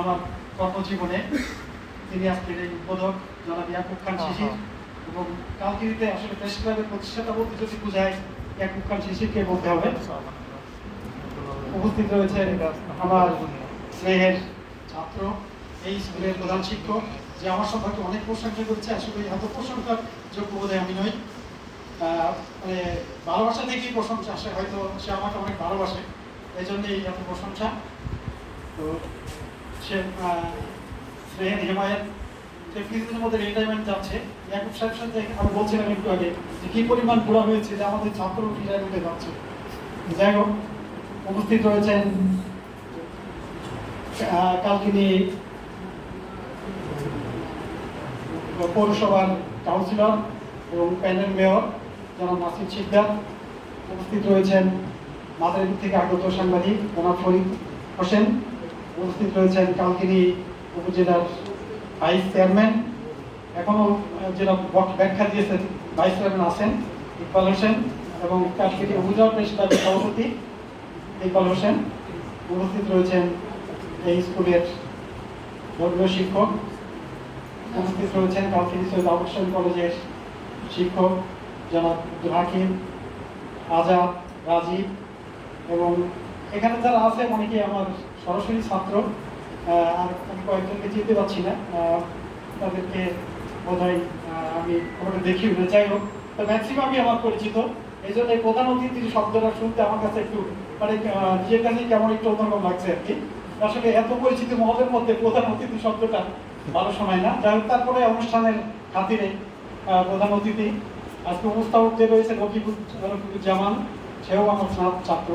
আমার কর্মজীবনে তিনি আজকের এই উদ্বোধক জনাব ইয়াকুব খান শিশির এবং কালকিরিতে আসলে প্রেস ক্লাবের প্রতিষ্ঠাতা বলতে যদি বোঝায় ইয়াকুব খান শিশিরকে বলতে হবে। উপস্থিত রয়েছেন আমার স্নেহের ছাত্র এই স্কুলের প্রধান শিক্ষক যে আমার সম্পর্কে অনেক প্রশংসা করছে আসলে এত প্রশংসার যোগ্য বোধহয় আমি নই। আহ, মানে ভালোবাসা থেকেই প্রশংসা আসে হয়তো সে আমাকে অনেক ভালোবাসে এই জন্যই এত প্রশংসা। তো সে আহ, স্নেহের হেমায়ত সে কিছুদিনের মধ্যে রিটায়ারমেন্ট যাচ্ছে ইয়াকুব সাহেব সাথে আমি বলছিলাম একটু আগে যে কি পরিমাণ বুড়া হয়েছে যে আমাদের ছাত্র রিটায়ারমেন্টে যাচ্ছে। যাই হোক উপস্থিত রয়েছেন কালকিনি পৌরসভার কাউন্সিলর এবং প্যানেল মেয়র জনাব নাসির শিকদার। উপস্থিত রয়েছেন মাদারীপুর থেকে আগত সাংবাদিক জনাব ফরিদ হোসেন। উপস্থিত রয়েছেন কালকিনি উপজেলার ভাইস চেয়ারম্যান। এখনও যেটা ব্যাখ্যা দিয়েছেন, ভাইস চেয়ারম্যান আছেন ইকবাল হোসেন এবং কালকিনি উপজেলা ক্লাবের সভাপতি ইকবাল হোসেন। উপস্থিত রয়েছেন এই স্কুলের ধর্মীয় শিক্ষক। উপস্থিত রয়েছেন কালকিনি সৈয়দ আবুসান কলেজের শিক্ষক জনাব হাকিম, আজাদ, রাজীব এবং এখানে যারা আছে অনেকে আমার সরাসরি ছাত্র আর আমি কয়েকজনকে চিনতে পারছি না। তাদেরকে বোধহয় আমি ওখানে দেখি না। যাই হোক, তো ম্যাক্সিমামই আমার পরিচিত। এই জন্য প্রধান অতিথির শব্দটা শুনতে আমার কাছে একটু মানে নিজের কাছে কেমন একটু অন্যরকম লাগছে আর কি। আসলে এত পরিচিত মহলের মধ্যে প্রধান অতিথি শব্দটা ভালো শোনায় না। যাই হোক, তারপরে অনুষ্ঠানের খাতিরে প্রধান অতিথি, আজকে উপস্থাপক যে রয়েছে রকিবুজ্জামান সেও আমার ছাত্র।